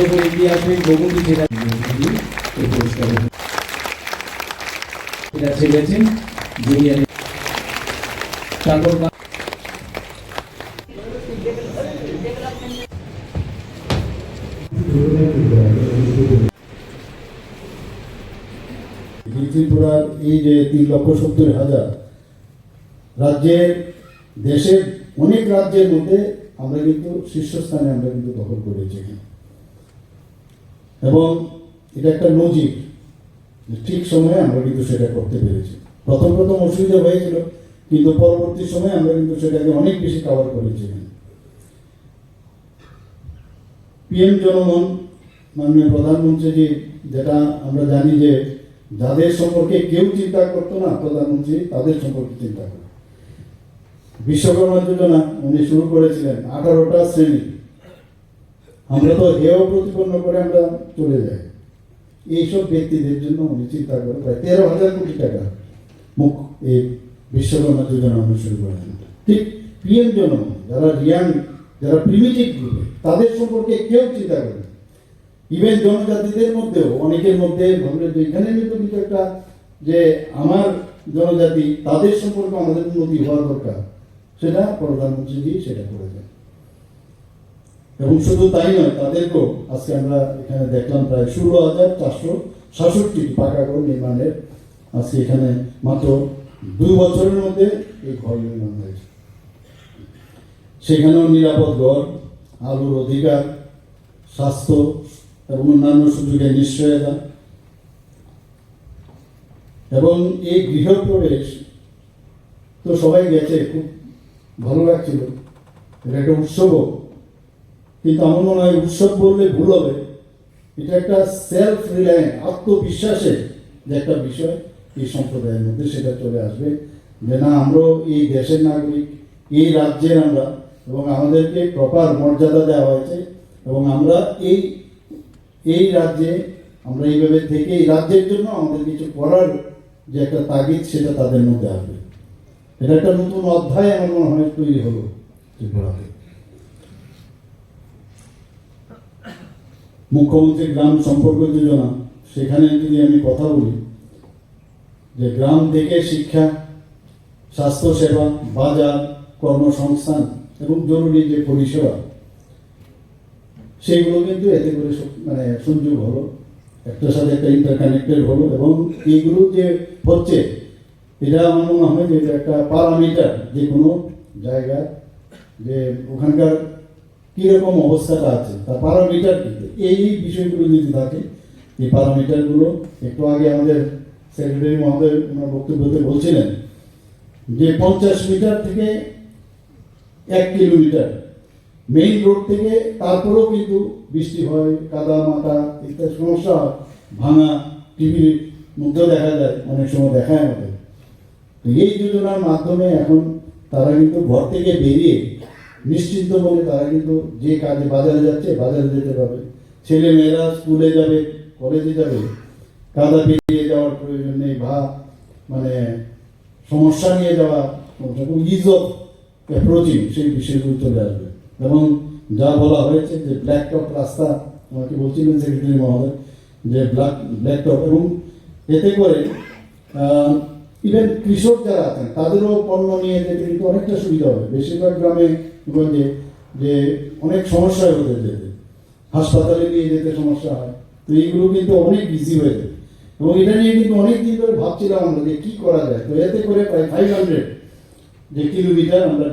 গোমতী জেলা এই পুরস্কার ত্রিপুরার এই যে তিন লক্ষ সত্তর হাজার রাজ্যের দেশের অনেক রাজ্যের মধ্যে আমরা কিন্তু শীর্ষস্থানে আমরা কিন্তু দখল করেছি। এবং এটা একটা নজির ঠিক সময়ে আমরা কিন্তু সেটা করতে পেরেছি। প্রথম প্রথম অসুবিধা হয়েছিল, কিন্তু পরবর্তী সময়ে আমরা কিন্তু সেটাকে অনেক বেশি কভার করেছি। পিএম জনমন মাননীয় প্রধানমন্ত্রীজি, যেটা আমরা জানি যে যাদের সম্পর্কে কেউ চিন্তা করতো না, প্রধানমন্ত্রী তাদের সম্পর্কে চিন্তা করে বিশ্বকর্মা যোজনা উনি শুরু করেছিলেন, আঠারোটা শ্রেণি। আমরা তো হেয় প্রতিপন্ন করে আমরা চলে যাই। এইসব ব্যক্তিদের জন্য উনি চিন্তা করে, প্রায় তেরো হাজার কোটি টাকা মুখ এই বিশ্বকর্মা যোজনা উনি শুরু করেছেন ঠিক পিএম জন যারা রিয়াং, যারা প্রিমিটিভ গ্রুপে তাদের সম্পর্কে কেউ চিন্তা করে। ইভেন জনজাতিদের মধ্যেও, অনেকের মধ্যে ভাবলে যে এখানে কিন্তু কিন্তু একটা যে আমার জনজাতি, তাদের সম্পর্কে আমাদের উন্নতি হওয়া দরকার, সেটা প্রধানমন্ত্রীজি সেটা করেছেন এবং শুধু তাই নয়, তাদেরকেও আজকে আমরা এখানে দেখলাম প্রায় ষোলো হাজার চারশো সাতষট্টি পাকা ঘর নির্মাণের আজকে এখানে মাত্র দুই বছরের মধ্যে এই ঘর নির্মাণ হয়েছে। সেখানেও নিরাপদ ঘর, আলোর অধিকার, স্বাস্থ্য এবং অন্যান্য সুযোগের নিশ্চয়তা। এবং এই গৃহপ্রবেশ তো সবাই গেছে, খুব ভালো লাগছিল। এটা একটা উৎসবও। কিন্তু আমার মনে হয় উৎসব বললে ভুল হবে। এটা একটা সেলফ রিলায়েন্ট আত্মবিশ্বাসের যে একটা বিষয় এই সম্প্রদায়ের মধ্যে সেটা চলে আসবে। যে না, আমরাও এই দেশের নাগরিক, এই রাজ্যের আমরা এবং আমাদেরকে প্রপার মর্যাদা দেওয়া হয়েছে এবং আমরা এই এই রাজ্যে, আমরা এইভাবে থেকে এই রাজ্যের জন্য আমাদের কিছু করার যে একটা তাগিদ সেটা তাদের মধ্যে আসবে। এটা একটা নতুন অধ্যায় আমার মনে হয় তৈরি হলো। ত্রিপুরাতে মুখ্যমন্ত্রী গ্রাম সম্পর্ক যোজনা, সেখানে যদি আমি কথা বলি, যে গ্রাম থেকে শিক্ষা স্বাস্থ্যসেবা বাজার, কর্মসংস্থান এবং জরুরি যে পরিষেবা সেইগুলো কিন্তু এতে করে মানে সংযোগ হলো, একটার সাথে একটা ইন্টারকানেক্টেড হলো এবং এইগুলো যে হচ্ছে, এটা আমার মনে হয় যে এটা একটা প্যারামিটার যে কোনো জায়গায়, যে ওখানকার কীরকম অবস্থাটা আছে, তার প্যারামিটার কী? এই বিষয়গুলো যদি থাকে এই প্যারামিটারগুলো একটু আগে আমাদের সেক্রেটারি মহোদয় ওনার বক্তব্যতে বলছিলেন, যে পঞ্চাশ মিটার থেকে এক কিলোমিটার মেইন রোড থেকে তারপরেও কিন্তু বৃষ্টি হয়, কাদা, মাটা ইত্যাদি সমস্যা ভাঙা টিভির মধ্যেও দেখা যায়, অনেক সময় দেখায় আমাদের। তো এই যোজনার মাধ্যমে এখন তারা কিন্তু ঘর থেকে বেরিয়ে নিশ্চিন্ত মনে তারা কিন্তু যে কাজে বাজারে যাচ্ছে, বাজারে যেতে পারবে। ছেলে মেয়েরা স্কুলে যাবে, কলেজে যাবে, কাদা বেরিয়ে যাওয়ার প্রয়োজন নেই বা মানে সমস্যা নিয়ে যাওয়া ইজ অফ অ্যাপ্রোচিং সেই বিষয়গুলো চলে আসবে এবং যা বলা হয়েছে যে ব্ল্যাক টপ রাস্তা, আমাকে বলছিলেন সেক্রেটারি মহোদয়, যে ব্ল্যাক ব্ল্যাক টপ এবং এতে করে ইভেন কৃষক যারা আছেন, তাদেরও পণ্য নিয়ে যেতে কিন্তু অনেকটা সুবিধা হবে। বেশিরভাগ গ্রামে, যে অনেক সমস্যা হয় ওদের যেতে। হাসপাতালে নিয়ে যেতে সমস্যা হয়। তো এইগুলো কিন্তু অনেক ইজি হয়ে যায়। এবং এটা নিয়ে কিন্তু অনেক দিন ধরে ভাবছিলাম আমরা যে কী করা যায়। তো এতে করে প্রায় ফাইভ হান্ড্রেড যে কিলোমিটার আমরা